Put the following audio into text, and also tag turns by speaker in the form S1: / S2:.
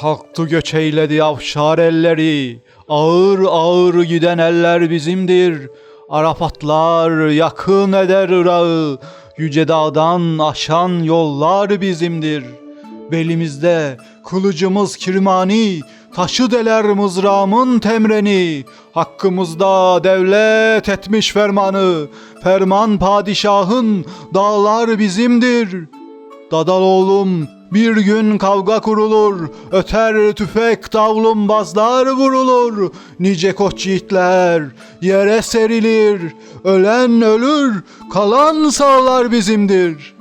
S1: Kalktı göç eyledi avşar elleri, ağır ağır giden eller bizimdir. Arafatlar yakın eder Irak'ı, yüce dağdan aşan yollar bizimdir. Belimizde kılıcımız kirmani, taşı deler mızrağımın temreni. Hakkımızda devlet etmiş fermanı, ferman padişahın, dağlar bizimdir. Dadal oğlum bir gün kavga kurulur, öter tüfek davlumbazlar vurulur. Nice koç yiğitler yere serilir, ölen ölür, kalan sağlar bizimdir.''